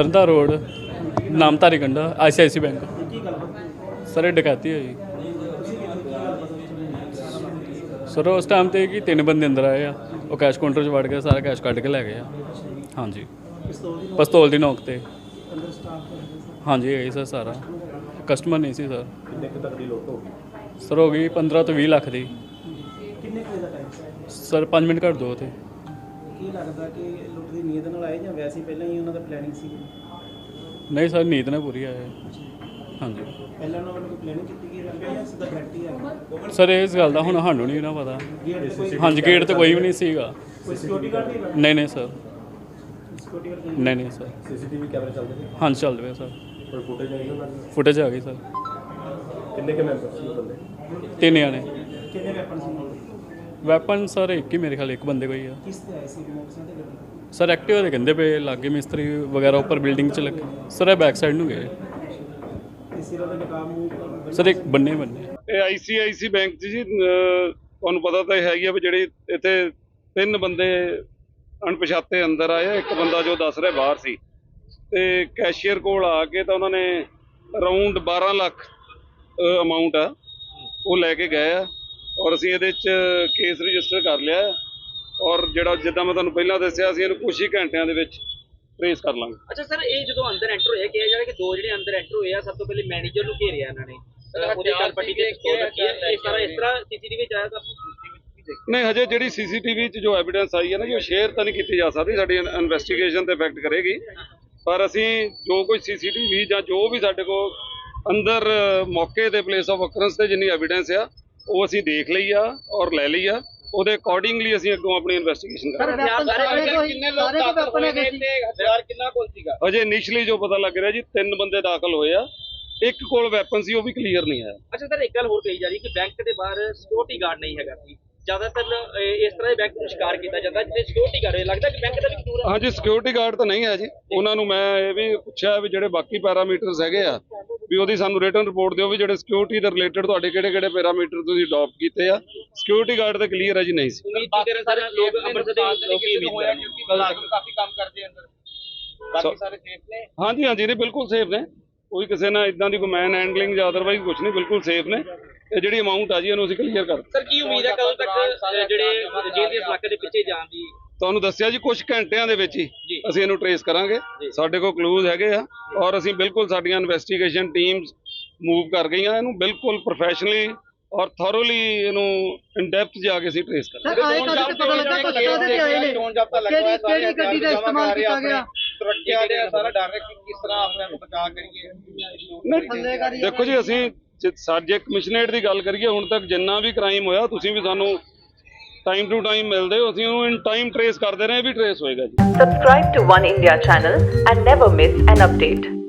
ਤਰਨਤਾ road, Namdhari ਗੰਡਾ ICICI bank ਕੀ ਗੱਲ ਸਰ, ਇਹ ਡਕੈਤੀ ਹੋਈ। ਸਰ, ਉਸ ਟਾਈਮ ਤੇ ਕਿ ਤਿੰਨ ਬੰਦੇ ਅੰਦਰ ਆਏ ਆ। ਉਹ ਕੈਸ਼ ਕਾਊਂਟਰ 'ਚ ਵੜ ਕੇ ਸਾਰਾ ਕੈਸ਼ ਕੱਢ ਕੇ ਲੈ ਗਏ ਆ। ਹਾਂਜੀ। ਪਿਸਤੌਲ ਦੀ ਪਿਸਤੌਲ ਨੋਕ ਤੇ। ਅੰਦਰ ਸਟਾਫ ਹਾਂਜੀ, ਇਹ ਸਰ ਸਾਰਾ। ਕਸਟਮਰ ਨਹੀਂ ਸੀ, ਸਰ। ਕਿੰਨੇ ਤੱਕ ਦੀ ਲੋਕ ਹੋ ਗਈ ਸਰ, ਹੋ ਗਈ 15 ਤੋਂ 20 ਲੱਖ ਦੀ। ਕਿੰਨੇ ਕੁ ਦਾ ਟਾਈਮ ਸਰ 5 ਮਿੰਟ ਕਰ ਦੋ ਤੇ ਕੀ ਲੱਗਦਾ ਕਿ ਲੁੱਟ ਦੀ ਨੀਅਤ ਨਾਲ ਆਏ ਜਾਂ ਵੈਸੇ ਹੀ ਪਹਿਲਾਂ ਹੀ ਉਹਨਾਂ ਦਾ ਪਲੈਨਿੰਗ ਸੀ? ਨਹੀਂ ਸਰ ਨੀਂਦ ਨਾ ਪੂਰੀ ਆਏ। ਹਾਂਜੀ। ਪਹਿਲਾਂ ਉਹਨਾਂ ਵੱਲੋਂ ਕੋਈ ਪਲੈਨਿੰਗ ਕੀਤੀ ਗਈ ਹੈ ਜਾਂ ਸਿੱਧਾ ਡਾਇਰੈਕਟ ਹੀ ਸਰ ਇਸ ਗੱਲ ਦਾ ਹੁਣ ਸਾਨੂੰ ਨਹੀਂ ਨਾ ਪਤਾ। ਹਾਂਜੀ ਗੇਟ ਤੇ ਕੋਈ ਵੀ ਨਹੀਂ ਸੀਗਾ। ਕੋਈ ਸਿਕਿਉਰਿਟੀ ਗਾਰਡ ਨਹੀਂ ਨਹੀਂ ਨਹੀਂ ਸਰ। ਸਿਕਿਉਰਿਟੀ ਗਾਰਡ ਨਹੀਂ ਨਹੀਂ ਸਰ। ਸੀਸੀਟੀਵੀ ਕੈਮਰੇ ਚੱਲਦੇ ਨੇ ਹਾਂਜੀ ਚੱਲ ਰਿਹਾ ਸਰ। ਕੋਈ ਫੁਟੇਜ ਆਈ ਉਹਨਾਂ ਦੀ? ਫੁਟੇਜ ਆ ਗਈ ਸਰ। ਕਿੰਨੇ ਕੇ ਮੈਂਬਰ ਸੀ ਬੰਦੇ? ਤਿੰਨ ਜਾਣੇ। ਕਿੰਨੇ ਵੈਪਨ ਸੀ ਵੈਪਨ ਸਰ ਇੱਕ ਹੀ ਮੇਰੇ ਖਿਆਲ ਇੱਕ ਬੰਦੇ ਕੋਈ ਆ। ਕਿਸ ਤੇ ਆਏ ਸੀ? ਮੋਟਰਸਾਈਕਲ ਤੇ ਗੱਡੀ ਸਰ ਐਕਟਿਵਾ ਦੇ ਕਹਿੰਦੇ ਪਏ ਲਾਗੇ ਮਿਸਤਰੀ ਵਗੈਰਾ ਉੱਪਰ ਬਿਲਡਿੰਗ 'ਚ ਲੱਗੇ। ਸਰ ਇਹ ਬੈਕ ਸਾਈਡ ਨੂੰ ਗਏ। ਤੇ ਸਿਰਾਂ ਦੇ ਨਕਾਬ ਮੂੰਹ ਸਰ ਇੱਕ ਬੰਨੇ ਬੰਨੇ। ਇਹ ਆਈਸੀਆਈਸੀ ਬੈਂਕ 'ਚ ਜੀ ਅਹ ਤੁਹਾਨੂੰ ਪਤਾ ਤਾਂ ਹੈ ਹੀ ਆ ਵੀ ਜਿਹੜੇ ਇੱਥੇ ਤਿੰਨ ਬੰਦੇ ਅਣਪਛਾਤੇ ਅੰਦਰ ਆਏ ਆ, ਇੱਕ ਬੰਦਾ ਜੋ ਦੱਸ ਰਿਹਾ ਬਾਹਰ ਸੀ। ਤੇ ਕੈਸ਼ੀਅਰ ਕੋਲ ਆ ਕੇ ਤਾਂ ਉਹਨਾਂ ਨੇ ਅਰਾਊਂਡ 12 ਲੱਖ ਅਮਾਉਂਟ ਆ ਉਹ ਲੈ ਕੇ ਗਏ ਆ। ਔਰ ਅਸੀਂ ਇਹਦੇ 'ਚ ਕੇਸ ਰਜਿਸਟਰ ਕਰ ਲਿਆ ਔਰ ਜਿਹੜਾ ਜਿੱਦਾਂ ਮੈਂ ਤੁਹਾਨੂੰ ਪਹਿਲਾਂ ਦੱਸਿਆ ਸੀ ਇਹਨੂੰ ਕੁਝ ਹੀ ਘੰਟਿਆਂ ਦੇ ਵਿੱਚ ਟ੍ਰੇਸ ਕਰ ਲਾਂਗੇ। ਅੱਛਾ ਸਰ ਇਹ ਜਦੋਂ ਅੰਦਰ ਐਂਟਰ ਹੋਇਆ ਕਿਹਾ ਜਾ ਰਿਹਾ ਕਿ ਦੋ ਜਿਹੜੇ ਅੰਦਰ ਐਂਟਰ ਹੋਏ ਆ ਸਭ ਤੋਂ ਪਹਿਲੇ ਮੈਨੇਜਰ ਨੂੰ ਘੇਰਿਆ ਇਹਨਾਂ ਨੇ। ਉਹਦੀ ਗੱਲ ਪੱਟੀ ਤੇ ਪਿਸਤੌਲ ਰੱਖੀ ਹੈ ਇਹ ਸਾਰਾ ਇਸ ਤਰ੍ਹਾਂ ਸੀਸੀਟੀਵੀ ਚ ਆਇਆ ਤਾਂ ਨਹੀਂ ਹਜੇ ਜਿਹੜੀ ਸੀਸੀਟੀਵੀ 'ਚ ਜੋ ਐਵੀਡੈਂਸ ਆਈ ਹੈ ਨਾ ਜੀ ਉਹ ਸ਼ੇਅਰ ਤਾਂ ਨਹੀਂ ਕੀਤੀ ਜਾ ਸਕਦੀ ਸਾਡੀ ਇਨਵੈਸਟੀਗੇਸ਼ਨ ਤੇ ਇਫੈਕਟ ਕਰੇਗੀ। ਪਰ ਅਸੀਂ ਜੋ ਕੋਈ ਸੀਸੀਟੀਵੀ ਜਾਂ ਜੋ ਵੀ ਸਾਡੇ ਕੋਲ ਅੰਦਰ ਮੌਕੇ ਤੇ ਪਲੇਸ ਆਫ ਅਕਰੈਂਸ ਤੇ ਜਿੰਨੀ ਐਵੀਡੈਂਸ ਆ ਉਹ ਅਸੀਂ ਦੇਖ ਲਈ ਆ ਔਰ ਲੈ ਲਈ ਆ। ਉਹਦੇ ਅਕੋਰਡਿੰਗਲੀ ਅਸੀਂ ਅੱਗੋਂ ਆਪਣੀ ਇਨਵੈਸਟੀਗੇਸ਼ਨ ਕਰਾਂਗੇ। ਕਿੰਨੇ ਲੋਕ ਦਾਖਲ ਹੋਏ ਨੇ ਤੇ ਹਥਿਆਰ ਕਿੰਨਾ ਕੋਲ ਸੀਗਾ? ਅਜੇ ਇਨੀਸ਼ੀਅਲੀ ਜੋ ਪਤਾ ਲੱਗ ਰਿਹਾ ਜੀ ਤਿੰਨ ਬੰਦੇ ਦਾਖਲ ਹੋਏ ਆ। ਇੱਕ ਕੋਲ ਵੈਪਨ ਸੀ ਉਹ ਵੀ ਕਲੀਅਰ ਨਹੀਂ ਆਇਆ ਅੱਛਾ ਸਰ ਇੱਕ ਗੱਲ ਹੋਰ ਕਹੀ ਜਾ ਰਹੀ ਕਿ ਬੈਂਕ ਦੇ ਬਾਹਰ ਸਿਕਿਉਰਿਟੀ ਗਾਰਡ ਨਹੀਂ ਹੈਗਾ ਸੀ। ਜ਼ਿਆਦਾਤਰ ਇਸ ਤਰ੍ਹਾਂ ਦੇ ਬੈਂਕ ਨੂੰ ਸ਼ਿਕਾਰ ਕੀਤਾ ਜਾਂਦਾ ਜਿੱਥੇ ਸਿਕਿਉਰਿਟੀ ਗਾਰਡ ਹੈ। ਲੱਗਦਾ ਕਿ ਬੈਂਕ ਦਾ ਵੀ ਕਸੂਰ ਹੈ। ਹਾਂਜੀ ਸਿਕਿਉਰਿਟੀ ਗਾਰਡ ਤਾਂ ਨਹੀਂ ਹੈ ਜੀ। ਉਹਨਾਂ ਨੂੰ ਮੈਂ ਇਹ ਵੀ ਪੁੱਛਿਆ ਵੀ ਜਿਹੜੇ ਬਾਕੀ ਪੈਰਾਮੀਟਰਸ ਹੈਗੇ ਆ ਵੀ ਉਹਦੀ ਸਾਨੂੰ ਰਿਟਨ ਰਿਪੋਰਟ ਦਿਓ ਵੀ ਜਿਹੜੇ ਸਿਕਿਉਰਿਟੀ ਦੇ ਰਿਲੇਟਡ ਤੁਹਾਡੇ ਕਿਹੜੇ ਕਿਹੜੇ ਪੈਰਾਮੀਟਰ ਤੁਸੀਂ ਅਡਾਪਟ ਕੀਤੇ ਆ। ਸਿਕਿਉਰਿਟੀ ਗਾਰਡ ਤਾਂ ਕਲੀਅਰ ਹੈ ਜੀ ਨਹੀਂ ਸੀ। ਉਮੀਦ ਕੀ ਕਰਨ ਸਾਰੇ ਲੋਕ ਅੰਮ੍ਰਿਤਸਰ ਦੇ ਲੋਕੀ ਉਮੀਦ ਕਰਨ ਕਿਉਂਕਿ ਕਾਫੀ ਕੰਮ ਕਰਦੇ ਅੰਦਰ। ਬਾਕੀ ਸਾਰੇ ਸੇਫ ਨੇ। ਹਾਂਜੀ ਹਾਂਜੀ ਨੇ ਬਿਲਕੁਲ ਸੇਫ ਨੇ। ਕੋਈ ਕਿਸੇ ਨਾਲ ਇਦਾਂ ਦੀ ਕੋਈ ਮੈਨ ਹੈਂਡਲਿੰਗ ਜਾਂ ਅਦਰਵਾਈਜ਼ ਕੁਝ ਨਹੀਂ ਬਿਲਕੁਲ ਸੇਫ ਨੇ। ਇਹ ਜਿਹੜੀ ਅਮਾਉਂਟ ਆ ਜੀ ਇਹਨੂੰ ਅਸੀਂ ਕਲੀਅਰ ਕਰ ਸਰ ਕੀ ਉਮੀਦ ਹੈ ਕਦੋਂ ਤੱਕ ਜਿਹੜੇ ਜੇਲ੍ਹ ਦੇ ਇਲਾਕੇ ਦੇ ਪਿੱਛੇ ਜਾਣ ਦੀ ਤੁਹਾਨੂੰ ਦੱਸਿਆ ਜੀ ਕੁਝ ਘੰਟਿਆਂ ਦੇ ਵਿੱਚ ਹੀ। ਅਸੀਂ ਇਹਨੂੰ ਟਰੇਸ ਕਰਾਂਗੇ। ਸਾਡੇ ਕੋਲ ਕਲੂਜ਼ ਹੈਗੇ ਆ ਔਰ ਅਸੀਂ ਬਿਲਕੁਲ ਸਾਡੀਆਂ ਇਨਵੈਸਟੀਗੇਸ਼ਨ ਟੀਮਸ ਮੂਵ ਕਰ ਗਈਆਂ। ਇਹਨੂੰ ਬਿਲਕੁਲ ਪ੍ਰੋਫੈਸ਼ਨਲੀ ਔਰ ਥੋਰੋਲੀ ਇਹਨੂੰ ਇਨ ਡੈਪਥ ਜਾ ਕੇ ਅਸੀਂ ਟਰੇਸ ਕਰਾਂਗੇ। ਸਰ ਆਏ ਕਦੇ ਤੇ ਪਤਾ ਲੱਗਾ? ਕੁਛ ਕਾਹਦੇ ਤੇ ਆਏ ਨੇ। ਕਿਹੜੀ ਕਿਹੜੀ ਗੱਡੀ ਦਾ ਇਸਤੇਮਾਲ ਕੀਤਾ ਗਿਆ? ਸੁਰੱਖਿਆ ਦੇ ਸਾਰਾ ਡਰ ਰਿਹਾ ਕਿ ਕਿਸ ਤਰ੍ਹਾਂ ਆਪਣੇ ਆਪ ਨੂੰ ਬਚਾ ਕਰੀਏ। ਨਹੀਂ, ਦੇਖੋ ਜੀ ਅਸੀਂ ਜੇ ਸਾਡੇ ਕਮਿਸ਼ਨਰੇਟ ਦੀ ਗੱਲ ਕਰੀਏ ਹੁਣ ਤੱਕ ਜਿੰਨਾ ਵੀ ਕ੍ਰਾਈਮ ਹੋਇਆ ਤੁਸੀਂ ਵੀ ਸਾਨੂੰ ਟਾਈਮ ਟੂ ਟਾਈਮ ਮਿਲਦੇ ਅਸੀਂ ਉਹਨੂੰ ਇਨ ਟਾਈਮ ਟ੍ਰੇਸ ਕਰਦੇ ਰਹੇ ਵੀ ਟ੍ਰੇਸ ਹੋਏਗਾ ਜੀ subscribe to One India channel and never miss an update